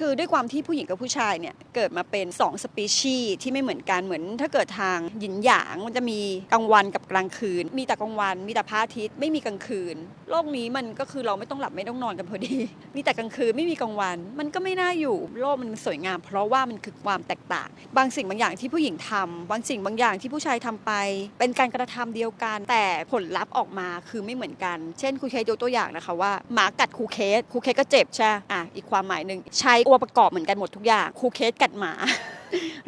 คือด้วยความที่ผู้หญิงกับผู้ชายเนี่ยเกิดมาเป็น2สปีชีส์ที่ไม่เหมือนกันเหมือน ถ้าเกิดทางหยินหยางมันจะมีกลางวันกับกลางคืน มีแต่กลางวัน มีแต่พระอาทิตย์ไม่มีกลางคืน โลกนี้มันก็คือเราไม่ต้องหลับไม่ต้องนอนกันพอดี มีแต่กลางคืนไม่มีกลางวัน มันก็ไม่น่าอยู่โลกมันสวยงาม เพราะว่ามันคือความแตกต่าง บางสิ่งบางอย่างที่ผู้หญิงทำบางสิ่งบางอย่างที่ผู้ชายทำไป เป็นการกระทำเดียวกัน แต่ผลลัพธ์ออกมาคือไม่เหมือนกัน เช่นครูเคสยกตัวอย่างนะคะว่าหมากัดครูเคสครูเคสก็เจ็บใช่อะอีกความหมายหนึ่งใช้องค์ประกอบเหมือนกันหมดทุกอย่างครูเคสกัดหมา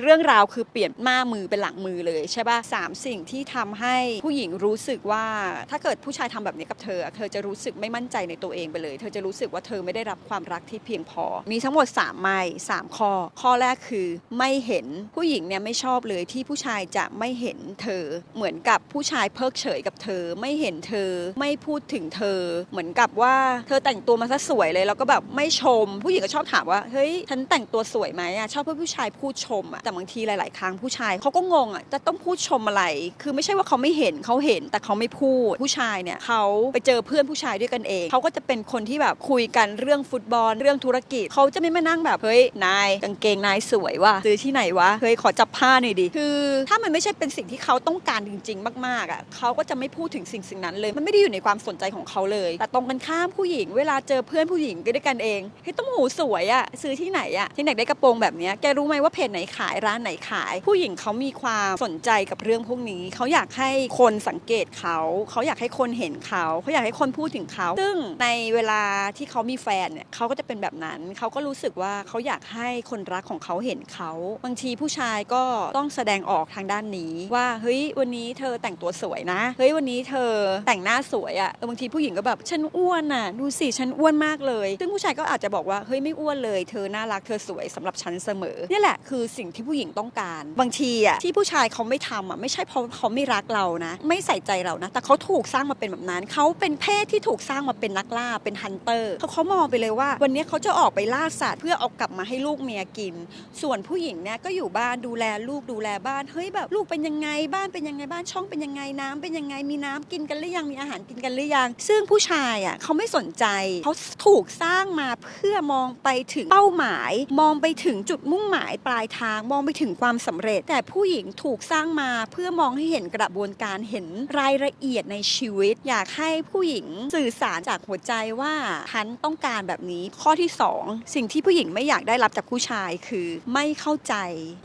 เรื่องราวคือเปลี่ยนหน้ามือเป็นหลังมือเลยใช่ป่ะสามสิ่งที่ทำให้ผู้หญิงรู้สึกว่าถ้าเกิดผู้ชายทำแบบนี้กับเธอ เธอจะรู้สึกไม่มั่นใจในตัวเองไปเลย เธอจะรู้สึกว่าเธอไม่ได้รับความรักที่เพียงพอ มีทั้งหมด 3 ไม่สามข้อ ข้อแรกคือไม่เห็นผู้หญิงเนี่ยไม่ชอบเลยที่ผู้ชายจะไม่เห็นเธอ เหมือนกับผู้ชายเพิกเฉยกับเธอ ไม่เห็นเธอ ไม่พูดถึงเธอ เหมือนกับว่าเธอแต่งตัวมาซะสวยเลยแล้วก็แบบไม่ชม ผู้หญิงก็ชอบถามว่าเฮ้ยฉันแต่งตัวสวยไหมอะชอบให้ผู้ชายพูดชมอะแต่บางทีหลาย ๆ ครั้งผู้ชายเขาก็งงอะจะต้องพูดชมอะไร คือไม่ใช่ว่าเขาไม่เห็นเขาเห็นแต่เขาไม่พูดผู้ชายเนี่ยเขาไปเจอเพื่อนผู้ชายด้วยกันเองเขาก็จะเป็นคนที่แบบคุยกันเรื่องฟุตบอลเรื่องธุรกิจเขาจะไม่มานั่งแบบเฮ้ยนายกางเกงนายสวยว่ะซื้อที่ไหนวะเฮ้ยขอจับผ้าหน่อยดิคือถ้ามันไม่ใช่เป็นสิ่งที่เขาต้องการจริง ๆ มาก ๆ อะเขาก็จะไม่พูดถึงสิ่งสิ่งนั้นเลย มันไม่ได้อยู่ในความสนใจของเขาเลย แต่ตรงกันข้ามผู้หญิง เวลาเจอเพื่อนผู้หญิงก็ด้วยกันเองเฮ้ยต้มหูสวยอะซื้อที่ไหนอะที่ไหนได้กระโปรงแบบเนี้ยแกรู้ไหมว่าเพจไหนขายร้านไหนขาย ผู้หญิงเขามีความสนใจกับเรื่องพวกนี้เขาอยากให้คนสังเกตเขาเขาอยากให้คนเห็นเขาเขาอยากให้คนพูดถึงเขา ซึ่งในเวลาที่เขามีแฟนเนี่ยเขาก็จะเป็นแบบนั้นเขาก็รู้สึกว่าเขาอยากให้คนรักของเขาเห็นเขาบางทีผู้ชายก็ต้องแสดงออกทางด้านนี้ว่าเฮ้ยวันนี้เธอแต่งตัวสวยนะเฮ้ยวันนี้เธอแต่งหน้าสวยอะ่ะบางทีผู้หญิงก็แบบฉันอ้วนอะดูสิฉันอ้วนมากเลย ซึ่งผู้ชายก็อาจจะบอกว่าเฮ้ยไม่อ้วนเลย เธอน่ารักเธอสวยสำหรับฉันเสมอนี่แหละคือสิ่งที่ผู้หญิงต้องการ บางทีอะที่ผู้ชายเขาไม่ทำอะไม่ใช่เพราะเขาไม่รักเรานะ ไม่ใส่ใจเรานะ แต่เขาถูกสร้างมาเป็นแบบนั้นเขาเป็นเพศที่ถูกสร้างมาเป็นนักล่าเป็นฮันเตอร์เขาเขามองไปเลยว่า วันนี้เขาจะออกไปล่าสัตว์เพื่อเอากลับมาให้ลูกเมียกิน ส่วนผู้หญิงเนี่ยก็อยู่บ้านดูแลลูกดูแลบ้านเฮ้ยแบบลูกเป็นยังไงบ้านเป็นยังไงบ้านช่องเป็นยังไงน้ำเป็นยังไงมีน้ำกินกันหรือยังมีอาหารกินกันหรือยัง ซึ่งผู้ชายอะเขาไม่สนใจเขาถูกสร้างมาเพื่อมองไปถึงเป้าหมาย มองไปถึงจุดมุ่งหมายปลายทางมองไปถึงความสำเร็จ แต่ผู้หญิงถูกสร้างมาเพื่อมองให้เห็นกระบวนการเห็นรายละเอียดในชีวิต อยากให้ผู้หญิงสื่อสารจากหัวใจว่าฉันต้องการแบบนี้ข้อที่สองสิ่งที่ผู้หญิงไม่อยากได้รับจากผู้ชายคือไม่เข้าใจ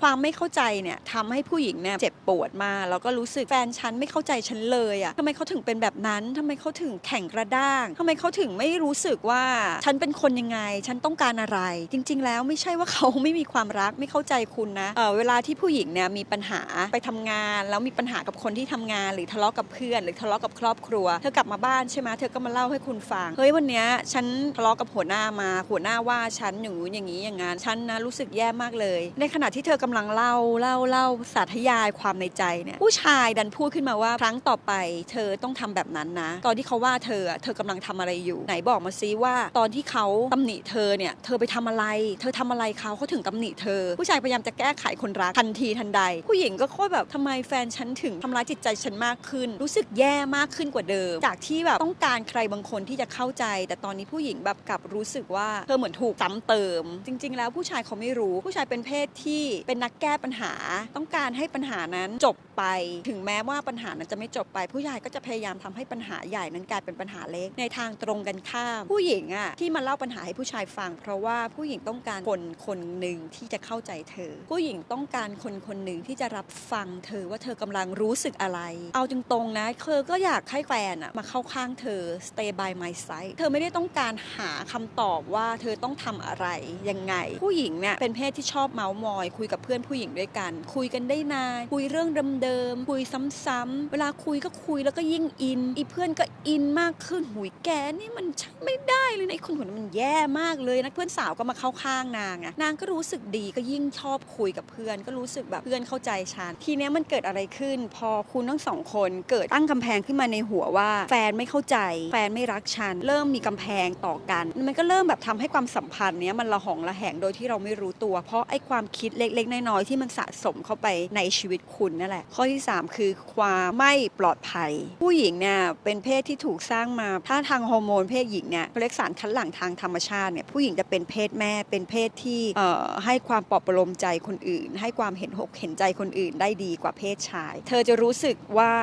ความไม่เข้าใจเนี่ยทำให้ผู้หญิงเนี่ยเจ็บปวดมาแล้วก็รู้สึกแฟนฉันไม่เข้าใจฉันเลยอะ่ะทำไมเขาถึงเป็นแบบนั้นทำไมเขาถึงแข็งกระด้างทำไมเขาถึงไม่รู้สึกว่าฉันเป็นคนยังไง ฉันต้องการอะไร จริง ๆ แล้วไม่ใช่ว่าเขาไม่มีความรักไม่เข้าใจคุณนะเเวลาที่ผู้หญิงเนี่ยมีปัญหาไปทำงาน แล้วมีปัญหากับคนที่ทำงาน หรือทะเลาะกับเพื่อน หรือทะเลาะกับครอบครัว เธอกลับมาบ้านใช่ไหมเธอก็มาเล่าให้คุณฟัง เฮ้ยวันเนี้ยฉันทะเลาะกับหัวหน้ามา หัวหน้าว่าฉันอย่างนู้นอย่างนี้อย่างงั้นฉันนะรู้สึกแย่มากเลย ในขณะที่เธอกำลังเล่าเล่าเล่าสาธยายความในใจเนี่ยผู้ชายดันพูดขึ้นมาว่าครั้งต่อไป เธอต้องทำแบบนั้นนะ ตอนที่เขาว่าเธอเธอกำลังทำอะไรอยู่ ไหนบอกมาซิว่า ตอนที่เขาตำหนิเธอเนี่ยเธอไปทำอะไร เธอทำอะไรเขาเขาถึงตำหนิเธอ ผู้ชายพยายามจะแก้ก้ไขคนรักทันทีทันใด ผู้หญิงก็ค่อยแบบทำไมแฟนฉันถึงทำร้ายจิตใจฉันมากขึ้น รู้สึกแย่มากขึ้นกว่าเดิม จากที่แบบต้องการใครบางคนที่จะเข้าใจ แต่ตอนนี้ผู้หญิงแบบกลับรู้สึกว่าเธอเหมือนถูกซ้ำเติม จริง ๆ แล้วผู้ชายเขาไม่รู้ ผู้ชายเป็นเพศที่เป็นนักแก้ปัญหา ต้องการให้ปัญหานั้นจบ ไป ถึงแม้ว่าปัญหานั้นจะไม่จบไป ผู้ชายก็จะพยายามทำให้ปัญหาใหญ่นั้นกลายเป็นปัญหาเล็กในทางตรงกันข้าม ผู้หญิงอะที่มาเล่าปัญหาให้ผู้ชายฟัง เพราะว่าผู้หญิงต้องการคนคนหนึ่งที่จะเข้าใจเธอ ผู้หญิงต้องการคนคนหนึ่งที่จะรับฟังเธอว่าเธอกำลังรู้สึกอะไร เอาตรงๆนะเธอก็อยากให้แฟนอะมาเข้าข้างเธอ stay by my side เธอไม่ได้ต้องการหาคำตอบว่าเธอต้องทำอะไรยังไง ผู้หญิงเนี่ยเป็นเพศที่ชอบเมาส์มอย คุยกับเพื่อนผู้หญิงด้วยกัน คุยกันได้นานคุยเรื่องเดิมๆคุยซ้ำๆเวลาคุยก็คุยแล้วก็ยิ่งอิน อีเพื่อนก็อินมากขึ้นหุยแกนี่มันช่างไม่ได้เลยนะไอ้คนคนนั้นมันแย่มากเลยนะเพื่อนสาวก็มาเข้าข้างนางอะนางก็รู้สึกดีก็ยิ่งชอบคุยกับเพื่อน ก็รู้สึกแบบเพื่อนเข้าใจฉันทีเนี้ยมันเกิดอะไรขึ้น พอคุณทั้งสองคนเกิดตั้งกำแพงขึ้นมาในหัวว่า แฟนไม่เข้าใจ แฟนไม่รักฉันเริ่มมีกำแพงต่อกัน มันก็เริ่มแบบทำให้ความสัมพันธ์เนี้ยมันระหองระแหงโดยที่เราไม่รู้ตัว เพราะไอ้ความคิดเล็กๆน้อยๆที่มันสะสมเข้าไปในชีวิตคุณนั่นแหละข้อที่ 3 คือความไม่ปลอดภัย ผู้หญิงเนี่ยเป็นเพศที่ถูกสร้างมา ถ้าทางฮอร์โมนเพศหญิงเนี่ยเขาเรียกสารคัดหลังทางธรรมชาติเนี่ยผู้หญิงจะเป็นเพศแม่ เป็นเพศที่ให้ความปลอบประโลมใจคนอื่น ให้ความเห็นอกเห็นใจคนอื่นได้ดีกว่าเพศชาย เธอจะรู้สึกว่า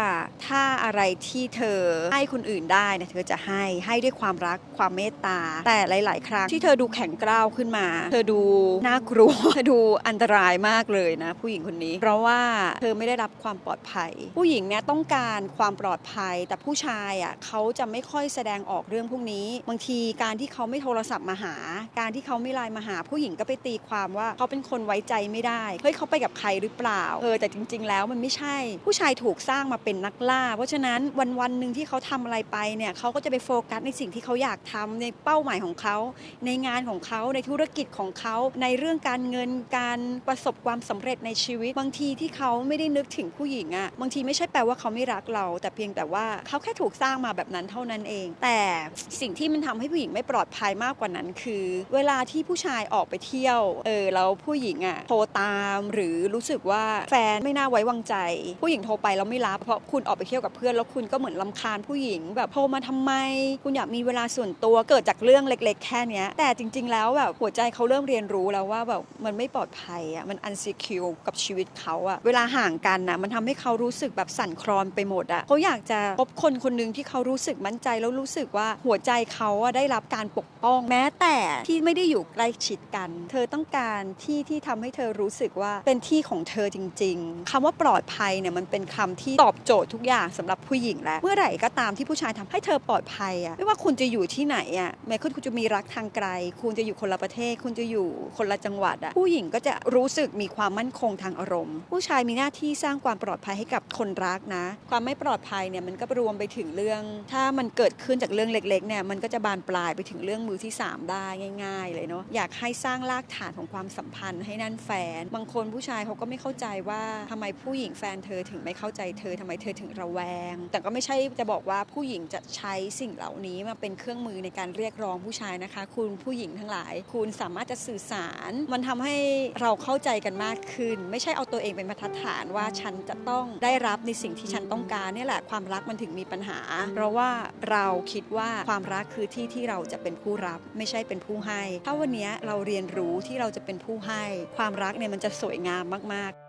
ถ้าอะไรที่เธอให้คนอื่นได้เนี่ยเธอจะให้ให้ด้วยความรักความเมตตา แต่หลาย ๆ ครั้งที่เธอดูแข็งกร้าวขึ้นมา เธอดูน่ากลัวเธอดูอันตรายมากเลยนะ ผู้หญิงคนนี้ เพราะว่าเธอไม่ได้รับความปลอดภัย ผู้หญิงเนี่ยต้องการความปลอดภัย แต่ผู้ชายอะเขาจะไม่ค่อยแสดงออกเรื่องพวกนี้ บางทีการที่เขาไม่โทรศัพท์มาหา การที่เขาไม่ไลน์มาหา ผู้หญิงก็ไปตีความว่าเขาเป็นคนไว้ใจไม่ได้เฮ้ยเขาไปกับใครหรือเปล่าเออแต่จริง ๆ แล้วมันไม่ใช่ ผู้ชายถูกสร้างมาเป็นนักล่า เพราะฉะนั้นวันวันๆหนึ่งที่เขาทำอะไรไปเนี่ยเขาก็จะไปโฟกัสในสิ่งที่เขาอยากทำในเป้าหมายของเขาในงานของเขาในธุรกิจของเขาในเรื่องการเงินการประสบความสำเร็จในชีวิต บางทีที่เขาไม่ได้นึกถึงผู้หญิงอะบางทีไม่ใช่แปลว่าเขาไม่รักเรา แต่เพียงแต่ว่าเขาแค่ถูกสร้างมาแบบนั้นเท่านั้นเอง แต่สิ่งที่มันทำให้ผู้หญิงไม่ปลอดภัยมากกว่านั้น คือ เวลาที่ผู้ชายออกไปเที่ยวเออแล้วผู้หญิงอะโทรตามหรือรู้สึกว่าแฟนไม่น่าไว้วางใจ ผู้หญิงโทรไปแล้วไม่รับเพราะคุณออกไปเที่ยวกับเพื่อนแล้วคุณก็เหมือนลำคาญผู้หญิง แบบโทรมาทำไม คุณอยากมีเวลาส่วนตัวเกิดจากเรื่องเล็ก ๆ แค่เนี้ยแต่จริง ๆ แล้วแบบหัวใจเขาเริ่มเรียนรู้แล้วว่าแบบมันไม่ปลอดภัยอะมันอันซีคิวกับชีวิตเขาอะเวลาห่างกันนะมันทำให้เขารู้สึกแบบสั่นคลอนไปหมดอะเขาอยากจะพบคนคนหนึ่งที่เขารู้สึกมั่นใจแล้วรู้สึกว่าหัวใจเขาอะได้รับการปกป้องแม้แต่ที่ไม่ได้อยู่ใกล้ชิดกัน เธอต้องการที่ที่ทำให้เธอรู้สึกว่าเป็นที่ของเธอจริง ๆคำว่าปลอดภัยเนี่ยมันเป็นคำที่ตอบโจทย์ทุกอย่างสำหรับผู้หญิงแล้วเมื่อไหร่ก็ตามที่ผู้ชายทำให้เธอปลอดภัยอะไม่ว่าคุณจะอยู่ที่ไหนอะแม้คุณจะมีรักทางไกล คุณจะอยู่คนละประเทศ คุณจะอยู่คนละจังหวัดอะผู้หญิงก็จะรู้สึกมีความมั่นคงทางอารมณ์ ผู้ชายมีหน้าที่สร้างความปลอดภัยให้กับคนรักนะ ความไม่ปลอดภัยเนี่ยมันก็รวมไปถึงเรื่อง ถ้ามันเกิดขึ้นจากเรื่องเล็กๆเนี่ยมันก็จะบานปลายไปถึงเรื่องมือที่สามได้ง่าย ๆ เลยเนาะอยากให้สร้างรากฐานของความสัมพันธ์ให้นั่นแฟน บางคนผู้ชายเขาก็ไม่เข้าใจว่าทำไมผู้หญิงแฟนเธอถึงไม่เข้าใจเธอทำไมเธอถึงระแวง แต่ก็ไม่ใช่จะบอกว่าผู้หญิงจะใช้สิ่งเหล่านี้มาเป็นเครื่องมือในการเรียกร้องผู้ชายนะคะ คุณผู้หญิงทั้งหลาย คุณสามารถจะสื่อสาร มันทำให้เราเข้าใจกันมากขึ้น ไม่ใช่เอาตัวเองเป็นมาตรฐานว่าฉันจะต้องได้รับในสิ่งที่ฉันต้องการเนี่ยแหละความรักมันถึงมีปัญหา เพราะว่าเราคิดว่าความรักคือที่ที่เราจะเป็นผู้รับไม่ใช่เป็นผู้ให้ ถ้าวันนี้เราเรียนรู้ที่เราจะเป็นผู้ให้ ความรักเนี่ยมันจะสวยงามมากๆ